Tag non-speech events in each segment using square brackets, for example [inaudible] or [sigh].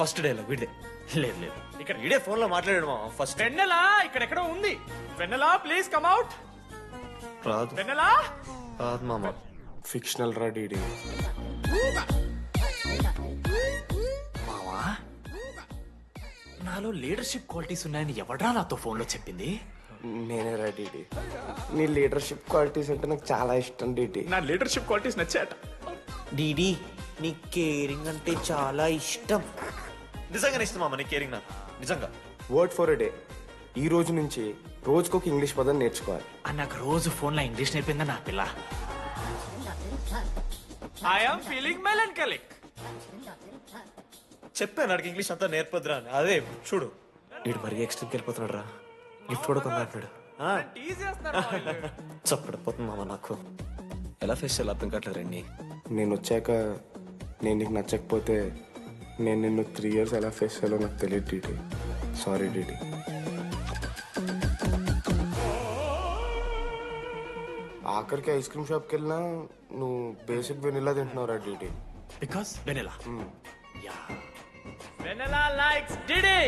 First dialogue వీడిదే. లేదు లేదు. ఇక్కడ వీడే ఫోన్లో మాట్లాడాడు మామ ఫస్ట్. వెన్నెలా? ఇక్కడెక్కడో ఉంది. వెన్నెలా ప్లీజ్ కమ్అట్ రాదు. వెన్నెలా? రాదు మామ. ఫిక్షనల్ రా డీడీ. మావా? నాలో లీడర్షిప్ క్వాలిటీస్ ఉన్నాయని ఎవడ్రా నాతో ఫోన్లో చెప్పింది? నేనే రా డీడీ. నీ లీడర్షిప్ క్వాలిటీస్ అంటే నాకు చాలా ఇష్టం డీడీ. నా లీడర్షిప్ క్వాలిటీస్ నచ్చాట డీడీ నీ కేరింగ్ అంటే చాలా ఇష్టం. నిజంగానే ఇష్టం మామ నీ కేరింగ్ నాకు? నిజంగా. వర్డ్ ఫర్ డే ఈ రోజు నుంచి రోజుకొక ఇంగ్లీష్ పదం నేర్చుకోవాలి. అని నాకు రోజు ఫోన్లో ఇంగ్లీష్ నేర్పిందా నా పిల్ల? ఐఎమ్ ఫీలింగ్ మెలంకలిక్ చెప్పాను నాకు ఇంగ్లీష్ అంతా నేర్పొద్దురా అని. అదే చూడు. వీడు మరీ ఎక్స్ట్రీమ్కి వెళ్ళిపోతున్నాడు రా. గిఫ్ట్ కూడా కొన్నాడు [laughs] చప్పడిపోతుంది మామ నాకు. ఎలా ఫేస్ చేయాలి అర్థం కావట్లేదు రండి. నేను వచ్చాక నేను నీకు నచ్చకపోతే నేను నిన్ను త్రీ ఇయర్స్ ఎలా ఫేస్ చేయాలో నాకు తెలియదు డీడీ సారీ డీడీ ఆఖరికి ఐస్ క్రీమ్ షాప్కి వెళ్ళినా నువ్వు బేసిక్ వెనిలా తింటున్నావు రా DD because vanilla yeah vanilla likes DD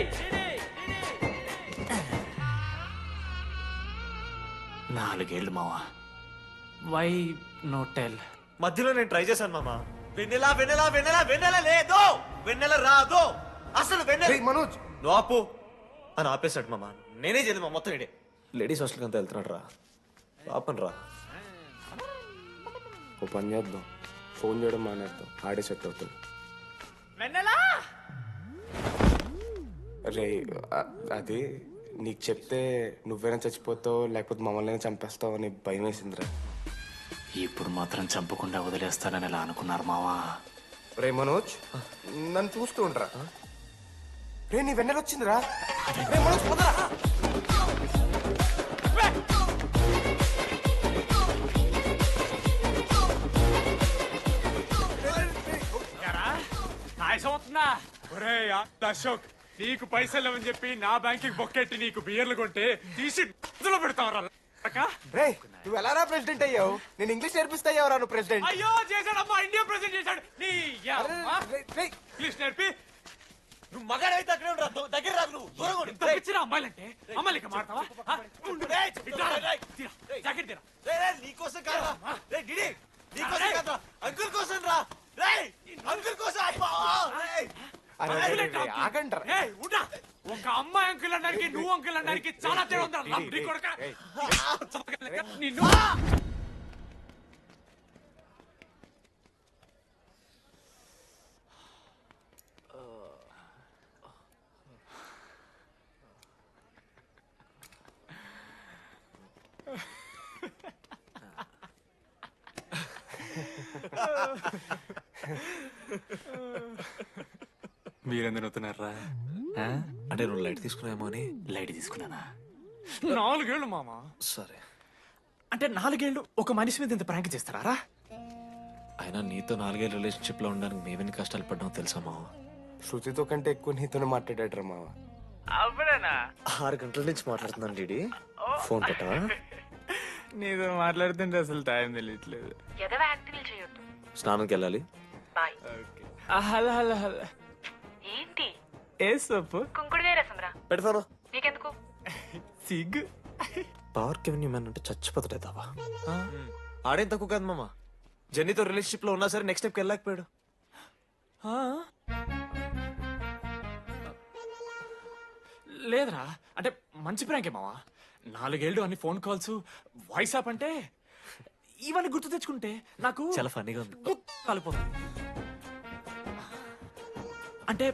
నాలుగేళ్ళు మావా. వై నో టెల్ మధ్యలో నేను ట్రై చేశాను మామ. వెన్నెలా వెన్నెలా వెన్నెలా వెన్నెల లేదు! వెన్నెల రాదు? అసలు వెన్నెల మనోజ్! నువ్వు ఆపు. అని ఆపేశాడు మామ. నేనే చేయలేదు మా మొత్తం ఇడే లేడీస్ హాస్టల్కి అంతా వెళ్తున్నాడు రా. పాపన్ రా ఓ పని చేద్దాం. ఫోన్ చేయడం మానేద్దాం. ఆడే సెట్ అవుతుంది. వెన్నెలా! రే అది నీకు చెప్తే నువ్వైనా చచ్చిపోతావు లేకపోతే మమ్మల్ని చంపేస్తావు అని భయం వేసిందిరా. ఇప్పుడు మాత్రం చంపకుండా వదిలేస్తానని ఎలా అనుకున్నారు మావా? రే మనోజ్ నన్ను చూస్తూ ఉండరా? రే నీ వెన్నెల వచ్చిందిరా. రే మనోజ్ పోదరా. అశోక్ నీకు పైసలు అని చెప్పి నా బ్యాంకింగ్ బొక్కెట్టి నీకు బియర్లు కొంటే తీసి ఇందులో పెడతావరా రే నువ్వు ఎలా రా ప్రెసిడెంట్ అయ్యావు? నేను ఇంగ్లీష్ నేర్పిస్తా అయ్యావు నువ్వు ప్రెసిడెంట్. అయ్యో చేశాడమ్మా ఇండియా ప్రెసిడెంట్ చేశాడు. నీ యమ్మ. ఇంగ్లీష్ నేర్పి. నువ్వు మగాడైతే అక్కడే ఉండరా దగ్గర రాదు నువ్వు. దూరంగా ఉండు. ఇంత పిచ్చిరా అమ్మాయిలంటే అమ్మాయిలు ఇక మాడతావా ఆ? ఉండు. ఇట్రా, తీరా, జాకెట్ తీరా. రేయ్, రేయ్, నీకోసం కాదురా. రేయ్, డిడి, నీకోసం కాదురా. అంకుల్ కోసం రా. రేయ్ అంకుల్ కోసం. అబ్బా! రేయ్. ఆగంటారా. ఒక అమ్మాయి అంకుల్ అనడానికి నువ్వు అంకుల్ అనడానికి చాలా తేడా ఉందా? లంబడి కొడక? నిన్ను మీరెందుకు నవ్వుతున్నారా? అంటే నువ్వు లైట్ తీసుకున్నామో అని లైట్ తీసుకున్నానా? నాలుగేళ్ళు మామా. సరే. అంటే నాలుగేళ్ళు ఒక మనిషి మీద ఇంత ప్రాంక్ చేస్తారా? అయినా నీతో నాలుగేళ్ళ రిలేషన్షిప్లో ఉండడానికి మేమెన్ని కష్టాలు పడ్డామో తెలుసా మావ? శృతితో కంటే ఎక్కువ నీతోనే మాట్లాడాడు మావ. ఆరు గంటల నుంచి మాట్లాడుతున్నాను డిడి ఫోన్ పెట్టవా? నీతో మాట్లాడుతుంటే అసలు టైం తెలియట్లేదు. ఎదవ యాక్టింగ్ చేయొద్దు. స్నానంకి వెళ్ళాలి. బాయ్. Hello hello hello. ఏ సొప్పు కుంకుడుగాయ రసం రా పెడతాను. నీకెందుకు? సిగ్గు పవర్ మ్యాన్ అంటే చచ్చిపోతాడే దావా. ఆడేం తక్కువ కాదు మామ. జెన్నీతో రిలేషన్షిప్లో ఉన్నా సరే నెక్స్ట్ స్టెప్కి వెళ్ళలేకపోయాడు. ఆ? లేదురా. అంటే మంచి ప్రాంకే మావా నాలుగేళ్ళు అన్ని ఫోన్ కాల్స్ వాయిస్ యాప్ అంటే ఇవన్నీ గుర్తు తెచ్చుకుంటే నాకు చాలా ఫన్నీగా ఉంది. కలిపోతుంది అంటే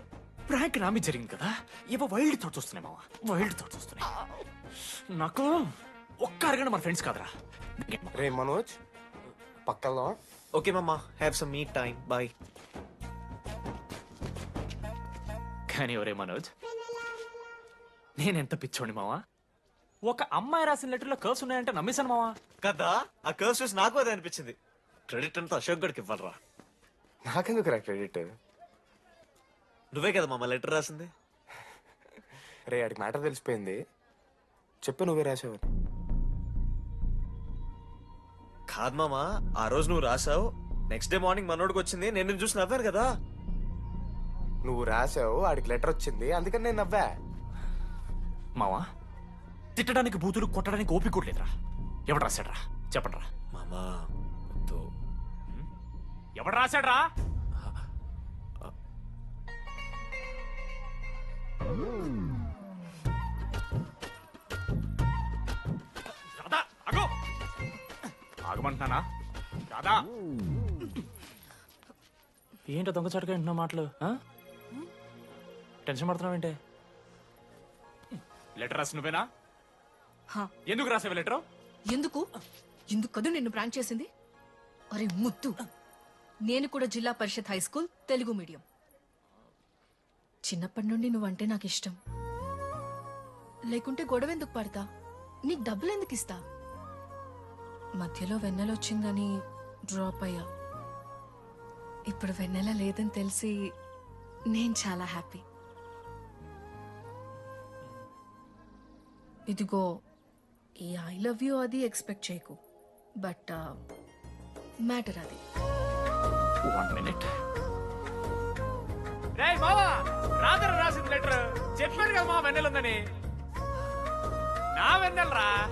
ప్రాంక్ నామి జరిగింది కదా. ఏవో వైల్డ్ థాట్స్ వస్తున్నాయి మావా. వైల్డ్ థాట్స్ వస్తున్నాయి. నాకు ఒక్క అరగంట మన ఫ్రెండ్స్ కాదురా. రే మనోజ్ పక్కలో. ఓకే మామ have some me time bye కానీ ఒరే మనోజ్ నేనెంత పిచ్చోండి మావా? ఒక అమ్మాయి రాసిన లెటర్లో కర్వ్స్ ఉన్నాయంటే నమ్మేశాను మావా. కదా? ఆ కర్స్ చూసి నాకు అదే అనిపించింది. క్రెడిట్ అంతా అశోక్ గడికి ఇవ్వాలరా. నాకెందుకు రా క్రెడిట్ నువ్వే కదా మామ లెటర్ రాసింది? రే ఆడికి మ్యాటర్ తెలిసిపోయింది. చెప్పు నువ్వే రాసావు కాదు మామ ఆ రోజు నువ్వు రాసావు. నెక్స్ట్ డే మార్నింగ్ మనోడికి వచ్చింది. నేను నిన్ను చూసి నవ్వాను కదా. నువ్వు రాసావు ఆడికి లెటర్ వచ్చింది. అందుకని నేను నవ్వా. మావా తిట్టడానికి బూతులు కొట్టడానికి ఓపిక కూడా లేదురా. ఎవడు రాశాడ్రా? చెప్పండి రా మామా. ఎవడు రాశాడ్రా? రాధా. ఏంటో దొంగచాటుగా వింటున్నా మాటలు ఆ? టెన్షన్ పడుతున్నావేంటే లెటర్ రాసి నువ్వేనా. ఎందుకు రాసావు లెటర్? ఎందుకు? ఎందుకు కదూ నిన్ను ప్రాంక్ చేసింది? అరే ముత్తు నేను కూడా Zilla Parishad high school Telugu medium. చిన్నప్పటి నుండి నువ్వంటే నాకు ఇష్టం. లేకుంటే గొడవ ఎందుకు పడతా? నీకు డబ్బులు ఎందుకు ఇస్తా? మధ్యలో వెన్నెల వచ్చిందని డ్రాప్ అయ్యా. ఇప్పుడు వెన్నెల లేదని తెలిసి నేను చాలా హ్యాపీ. ఇదిగో ఈ ఐ లవ్ యూ అది ఎక్స్పెక్ట్ చేయకు. బట్ మ్యాటర్ అది. వన్ మినిట్ రే మావా రాదర రాసింది లెటర్. చెప్పాను కదా మా వెన్నెలుందని నా వెన్నెలరా?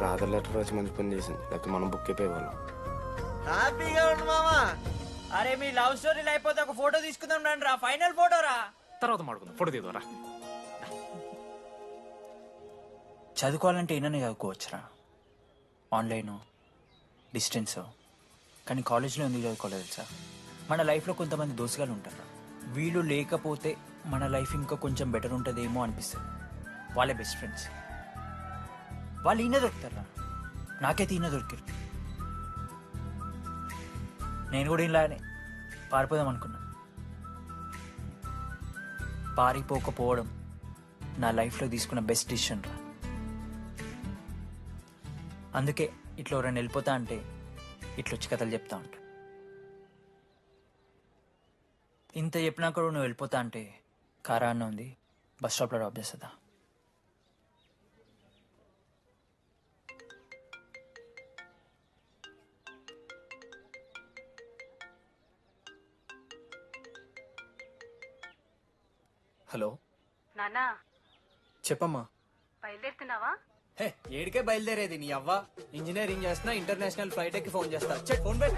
రాధ లెటర్ వచ్చి మంచి పని చేసింది. లేకపోతే మనం బుక్ అయిపోయేవాళ్ళం హ్యాపీగా ఉండు మామా. అరే మీ లవ్ స్టోరీ అయిపోతే ఒక ఫోటో తీసుకుందాం రండి రా. ఫైనల్ ఫోటో రా. తర్వాత మాడుకుందాం ఫోటో తీద్దాం చదువుకోవాలంటే ఏమైనా చదువుకోవచ్చురా. ఆన్లైన్ డిస్టెన్స్ కానీ కాలేజ్లో ఎందుకు చదువుకోలేదు తెలుసా? మన లైఫ్లో కొంతమంది దోసుగాలు ఉంటారు. వీళ్ళు లేకపోతే మన లైఫ్ ఇంకా కొంచెం బెటర్ ఉంటుందేమో అనిపిస్తుంది. వాళ్ళే బెస్ట్ ఫ్రెండ్స్ వాళ్ళు ఈయన దొరుకుతారా నాకైతే ఈయన దొరికారు. నేను కూడా ఇలానే పారిపోదాం అనుకున్నా. పారిపోకపోవడం నా లైఫ్లో తీసుకున్న బెస్ట్ డిసిషన్ రా. అందుకే ఇట్లా ఎవరైనా వెళ్ళిపోతా అంటే ఇట్లా వచ్చి కథలు చెప్తా ఉంటా. ఇంత చెప్పినా కూడా నువ్వు వెళ్ళిపోతా అంటే కారా అన్న ఉంది బస్ స్టాప్లో డ్రాప్ చేస్తుందా హలో నానా చెప్పమ్మా. బయలుదేరుతున్నావా? హే ఏడికే బయలుదేరేది నీ అవ్వ. ఇంజనీరింగ్ చేస్తున్నా ఇంటర్నేషనల్ ఫ్లైట్ ఎక్కి ఫోన్ చేస్తా. ఫోన్ పెట్